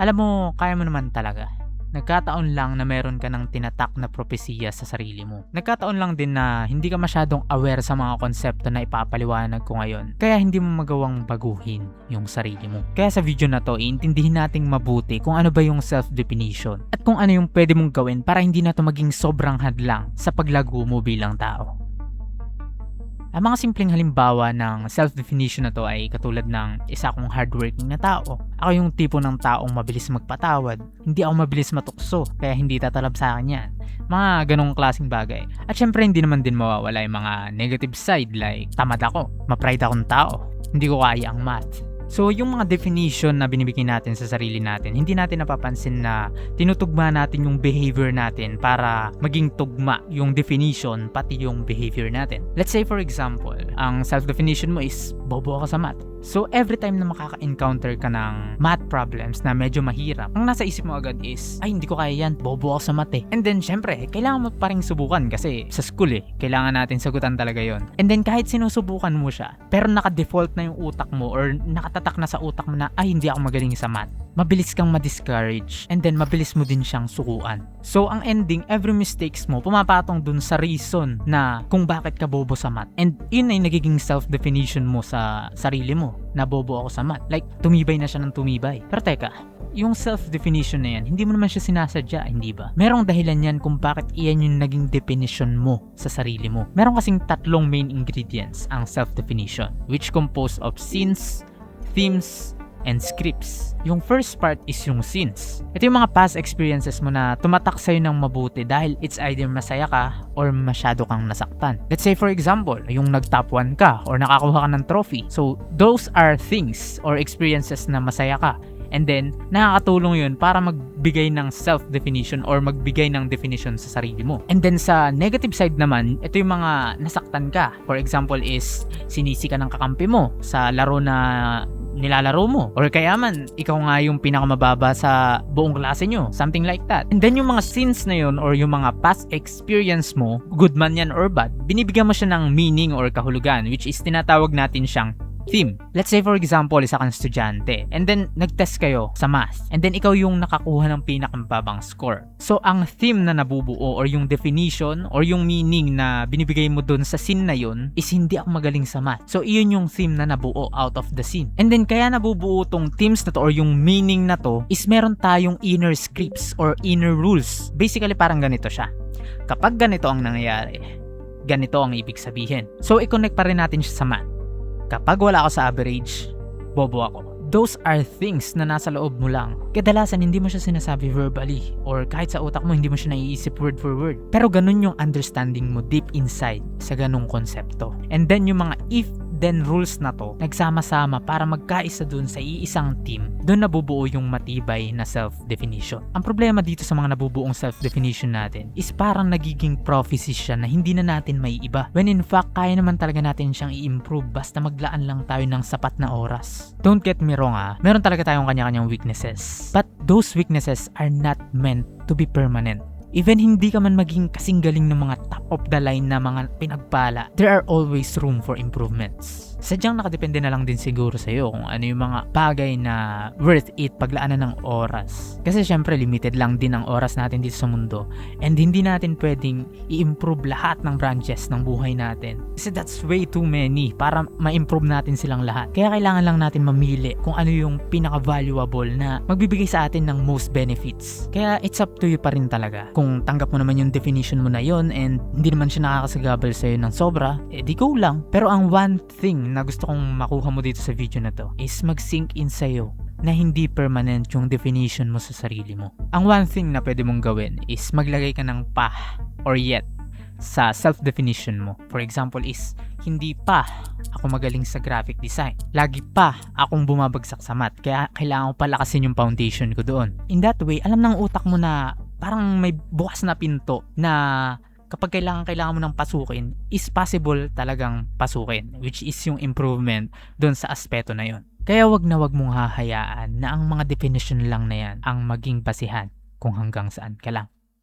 Alam mo, kaya mo naman talaga. Nagkataon lang na meron ka ng tinatak na propesiya sa sarili mo. Nagkataon lang din na hindi ka masyadong aware sa mga konsepto na ipapaliwanag ko ngayon. Kaya hindi mo magawang baguhin yung sarili mo. Kaya sa video na to, iintindihin nating mabuti kung ano ba yung self-definition at kung ano yung pwede mong gawin para hindi na to maging sobrang hadlang sa paglago mo bilang tao. Ang mga simpleng halimbawa ng self-definition na to ay katulad ng isa akong hardworking na tao. Ako yung tipo ng taong mabilis magpatawad. Hindi ako mabilis matukso, kaya hindi tatalab sa akin yan. Mga ganong klaseng bagay. At syempre hindi naman din mawawala yung mga negative side like tamad ako, ma-pride akong tao, hindi ko kaya ang math. So, yung mga definition na binibigay natin sa sarili natin, hindi natin napapansin na tinutugma natin yung behavior natin para maging tugma yung definition pati yung behavior natin. Let's say for example, ang self-definition mo is bobo ka sa math. So, every time na makaka-encounter ka ng math problems na medyo mahirap, ang nasa isip mo agad is, ay, hindi ko kaya yan, bobo ako sa math eh. And then, syempre, kailangan mo pa rin subukan kasi sa school eh, kailangan natin sagutan talaga yon. And then, kahit sinusubukan mo siya, pero naka-default na yung utak mo or nakatatak na sa utak mo na, ay, hindi ako magaling sa math mabilis kang ma-discourage and then mabilis mo din siyang sukuan. So ang ending, every mistakes mo pumapatong dun sa reason na kung bakit ka bobo sa math. And yun ay nagiging self-definition mo sa sarili mo na bobo ako sa math. Like, tumibay na siya ng tumibay. Pero teka, yung self-definition na yan, hindi mo naman siya sinasadya, hindi ba? Merong dahilan yan kung bakit iyan yung naging definition mo sa sarili mo. Meron kasing tatlong main ingredients ang self-definition, which composed of sins, themes, and scripts. Yung first part is yung sins. Ito yung mga past experiences mo na tumatak sa'yo ng mabuti dahil it's either masaya ka or masyado kang nasaktan. Let's say for example, yung nag-top 1 ka or nakakuha ka ng trophy. So, those are things or experiences na masaya ka. And then, nakakatulong yun para magbigay ng self-definition or magbigay ng definition sa sarili mo. And then sa negative side naman, ito yung mga nasaktan ka. For example is, sinisi ka ng kakampi mo sa laro na nilalaro mo. Or kaya man, ikaw nga yung pinakamababa sa buong klase nyo. Something like that. And then yung mga sins na yun or yung mga past experience mo, good man yan or bad, binibigyan mo siya ng meaning or kahulugan which is tinatawag natin siyang theme. Let's say for example, isa kang estudyante and then nag-test kayo sa math and then ikaw yung nakakuha ng pinakamababang score. So ang theme na nabubuo or yung definition or yung meaning na binibigay mo dun sa scene na yun is hindi ako magaling sa math. So iyon yung theme na nabuo out of the scene. And then kaya nabubuo tong themes na to or yung meaning na to is meron tayong inner scripts or inner rules. Basically parang ganito siya. Kapag ganito ang nangyayari, ganito ang ibig sabihin. So i-connect pa rin natin siya sa math. Kapag wala ako sa average, bobo ako. Those are things na nasa loob mo lang. Kadalasan hindi mo siya sinasabi verbally or kahit sa utak mo hindi mo siya naiisip word for word. Pero ganun yung understanding mo deep inside sa ganung konsepto. And then yung mga if then rules na to nagsama-sama para magkaisa dun sa iisang team, dun nabubuo yung matibay na self-definition. Ang problema dito sa mga nabubuong self-definition natin is parang nagiging prophecy siya na hindi na natin may iba. When in fact, kaya naman talaga natin siyang i-improve basta maglaan lang tayo ng sapat na oras. Don't get me wrong ah, meron talaga tayong kanya-kanyang weaknesses. But those weaknesses are not meant to be permanent. Even hindi ka man maging kasing galing ng mga top of the line na mga pinagpala, there are always room for improvements. Sadyang nakadepende na lang din siguro sa iyo kung ano yung mga bagay na worth it paglaanan ng oras. Kasi syempre limited lang din ang oras natin dito sa mundo and hindi natin pwedeng i-improve lahat ng branches ng buhay natin. Kasi that's way too many para ma-improve natin silang lahat. Kaya kailangan lang natin mamili kung ano yung pinaka-valuable na magbibigay sa atin ng most benefits. Kaya it's up to you pa rin talaga. Kung tanggap mo naman yung definition mo na yon and hindi naman siya nakakasagabal sa'yo ng sobra, eh di go lang. Pero ang one thing na gusto kong makuha mo dito sa video na to is mag-sink in sa'yo na hindi permanent yung definition mo sa sarili mo. Ang one thing na pwede mong gawin is maglagay ka ng pa or yet sa self-definition mo. For example is, hindi pa ako magaling sa graphic design. Lagi pa akong bumabagsak sa math. Kaya kailangan ko palakasin yung foundation ko doon. In that way, alam ng utak mo na parang may bukas na pinto na kapag kailangan kailangan mo ng pasukin is possible talagang pasukin which is yung improvement doon sa aspeto na yon. Kaya wag na wag mong hahayaan na ang mga definition lang na yan ang maging basihan kung hanggang saan ka lang.